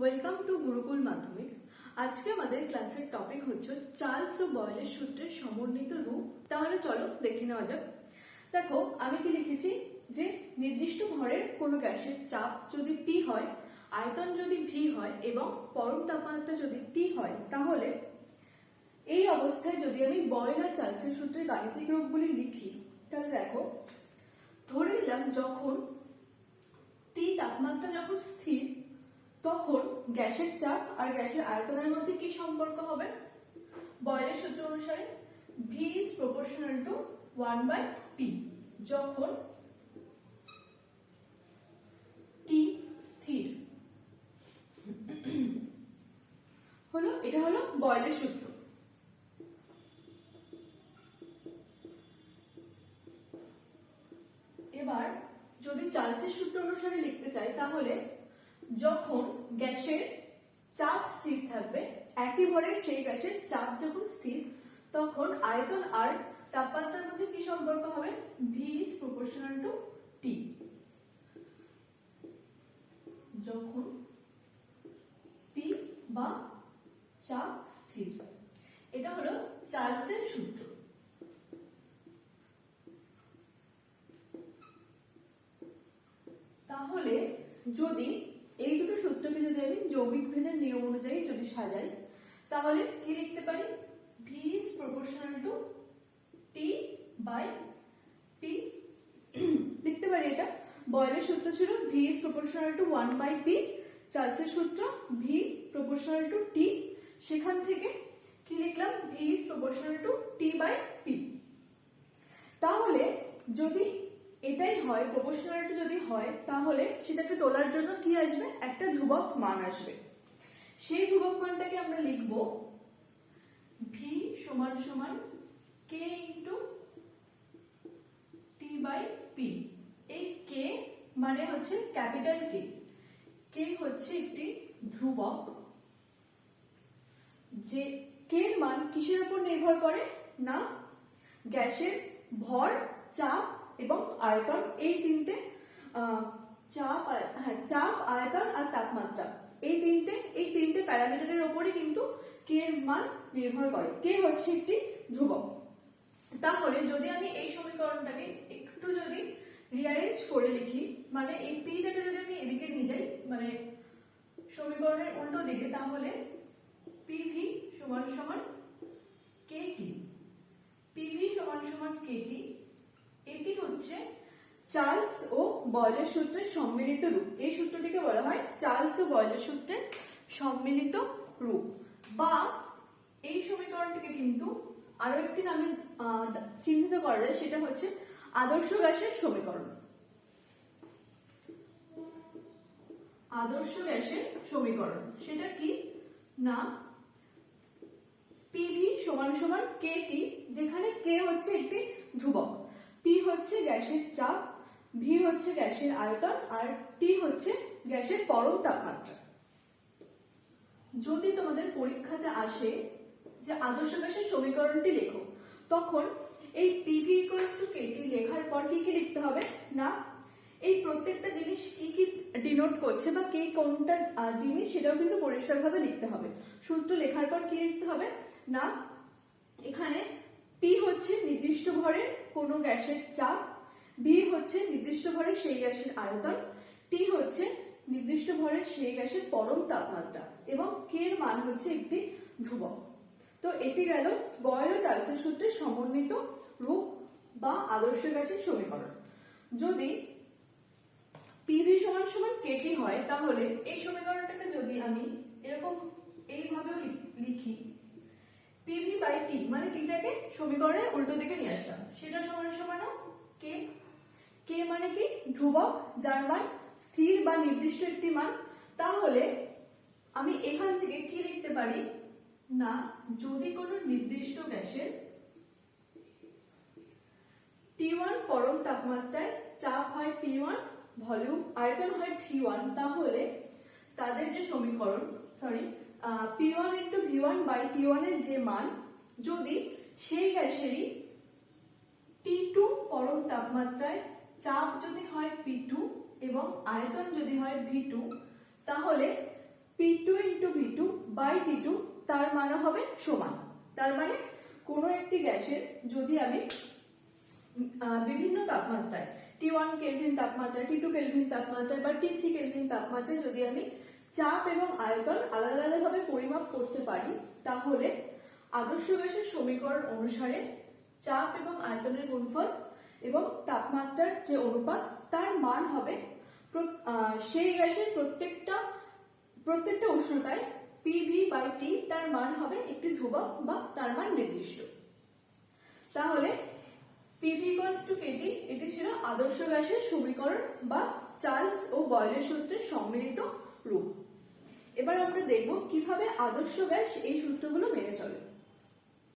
Welcome to Gurukul মাধ্যমিক আজকে আমাদের ক্লাসের টপিক হচ্ছে চার্লস ও বয়েলের সূত্রের সমন্বিত রূপ। তাহলে চলো দেখে নেওয়া যাক। দেখো, আমি কি লিখেছি? যে নির্দিষ্ট ভরের কোনো গ্যাসের চাপ যদি পি হয়, আয়তন যদি ভি হয় এবং পরম তাপমাত্রা যদি টি হয়, তাহলে এই অবস্থায় যদি আমি বয়েল আর চার্লসের সূত্রের গাণিতিক রূপগুলি লিখি, তাহলে দেখো, ধরে নিলাম যখন টি তাপমাত্রা যখন স্থির তখন গ্যাসের চাপ আর গ্যাসের আয়তনের মধ্যে কি সম্পর্ক হবে? বয়েলের সূত্র অনুসারে V is proportional to one by P যখন টি স্থির। হলো, এটা হলো বয়েলের সূত্র। এবার যদি চার্লসের সূত্র অনুসারে লিখতে চাই, তাহলে যখন গ্যাসের চাপ স্থির থাকবে, একই ভরের সেই গ্যাসের চাপ যখন স্থির, তখন আয়তন আর তাপমাত্রার মধ্যে কি সম্পর্ক হবে? V is proportional to T যখন পি বা চাপ স্থির, এটা হলো চার্লসের সূত্র। তাহলে যদি এই দুটো সূত্রকে যদি আমি যৌগিক ভেদের নিয়ম অনুযায়ী যদি সাজাই, তাহলে কি লিখতে পারি? V is proportional to T by P লিখতে পারি এটা? বয়েলের সূত্র ছিল V is proportional to one by P চার্লসের সূত্র ভি প্রপোর্শনাল টু টি সেখান থেকে কি লিখলাম? V is proportional to T by P তাহলে যদি এটাই হয় প্রপোর্শনালিটি যদি হয়, তাহলে সেটাকে তোলার জন্য কি আসবে? একটা ধ্রুবক মান আসবে। সেই ধ্রুবক মানটাকে আমরা লিখব ভি সমান সমান K into T by P এই কে মানে হচ্ছে ক্যাপিটাল কে কে হচ্ছে একটি ধ্রুবক যে কে মান কিসের উপর নির্ভর করে? না, গ্যাসের ভর চাপ এবং আয়তন এই তিনটে চাপ হ্যাঁ চাপ, আয়তন আর তাপমাত্রা। এই তিনটে এই তিনটে প্যারামিটারের ওপরই কিন্তু কে এর মান নির্ভর করে। কে হচ্ছে একটি ধ্রুবক। তাহলে যদি আমি এই সমীকরণটাকে একটু যদি রিয়ারেঞ্জ করে লিখি মানে এই পি থেকে যদি আমি এদিকে নিয়ে যাই মানে সমীকরণের উল্টো দিকে, তাহলে পিভি সমান সমান কেটি পিভি সমান সমান কেটি এটি হচ্ছে চার্লস ও বয়লের সূত্রের সম্মিলিত রূপ। এই সূত্রটিকে বলা হয় চার্লস ও বয়লের সূত্রের সম্মিলিত রূপ। বা এই সমীকরণটিকে কিন্তু আরও একটি নামে চিহ্নিত করা যায়, সেটা হচ্ছে আদর্শ গ্যাসের সমীকরণ। আদর্শ গ্যাসের সমীকরণ, সেটা কি? না পিভি সমান সমান কে টি যেখানে কে হচ্ছে একটি ধ্রুবক। পি হচ্ছে গ্যাসের চাপ ভি হচ্ছে গ্যাসের আয়তন, আর টি হচ্ছে গ্যাসের পরম তাপমাত্রা। যদি তোমাদের পরীক্ষাতে আসে যে আদর্শ গ্যাসের সমীকরণটি লেখো, তখন এই পিভি ইকুয়ালস টু কেটি লেখার পর কি কি লিখতে হবে? না, এই প্রত্যেকটা জিনিস কি কি ডিনোট করছে বা কে কোনটা জিনিস সেটাও কিন্তু পরিষ্কারভাবে লিখতে হবে। সূত্র লেখার পর কি লিখতে হবে? না, এখানে পি হচ্ছে নির্দিষ্ট ভরের কোনো গ্যাসের চাপ। ভি হচ্ছে নির্দিষ্ট ভরের সেই গ্যাসের আয়তন। টি হচ্ছে নির্দিষ্ট ভরের সেই গ্যাসের পরম তাপমাত্রা এবং কে এর মান হচ্ছে একটি ধ্রুবক। তো এটি গেল বয়েল ও চার্লসের সূত্রে সমন্বিত রূপ বা আদর্শ গ্যাসের সমীকরণ। যদি পিভি সমান সমান কেটি হয়, তাহলে এই সমীকরণটাকে যদি আমি এরকম এইভাবেও লিখি পিভি বাই টি মানে টিটাকে সমীকরণের উল্টো দিকে নিয়ে আসলাম। সেটা সমান সমান কে? কে মানে কি? ধ্রুবক, যার মান স্থির বা নির্দিষ্ট একটি মান। তাহলে আমি এখান থেকে কি লিখতে পারি? না, যদি কোনো নির্দিষ্ট গ্যাসের টি ওয়ান পরম তাপমাত্রায় চাপ হয় পি ওয়ান, ভলিউম আয়তন হয় ভি ওয়ান, তাহলে তাদের যে সমীকরণ sorry P one into V one by T ওয়ানের যে মান, যদি সেই গ্যাসেরই টি টু পরম তাপমাত্রায় চাপ যদি হয় পি টু এবং আয়তন যদি হয় ভি টু তাহলে P two into V two by T two তার মানও হবে সমান। তার মানে কোনো একটি গ্যাসের যদি আমি বিভিন্ন তাপমাত্রায় টি ওয়ান কেলভিন তাপমাত্রায় টি টু কেলভিন তাপমাত্রায় বা টি থ্রি কেলভিন তাপমাত্রায় যদি আমি চাপ এবং আয়তন আলাদা আলাদাভাবে পরিমাপ করতে পারি, তাহলে আদর্শ গ্যাসের সমীকরণ অনুসারে চাপ এবং আয়তনের গুণফল এবং তাপমাত্রার যে অনুপাত, তার মান হবে সেই গ্যাসের প্রত্যেকটা প্রত্যেকটা উষ্ণতায় পিভি বাই টি তার মান হবে একটি ধ্রুবক বা তার মান নির্দিষ্ট। তাহলে পিভি ইকুয়ালস টু কেটি এটি ছিল আদর্শ গ্যাসের সমীকরণ বা চার্লস ও বয়লের সূত্রের সম্মিলিত রূপ। এবার আমরা দেখব কীভাবে আদর্শ গ্যাস এই সূত্রগুলো মেনে চলে।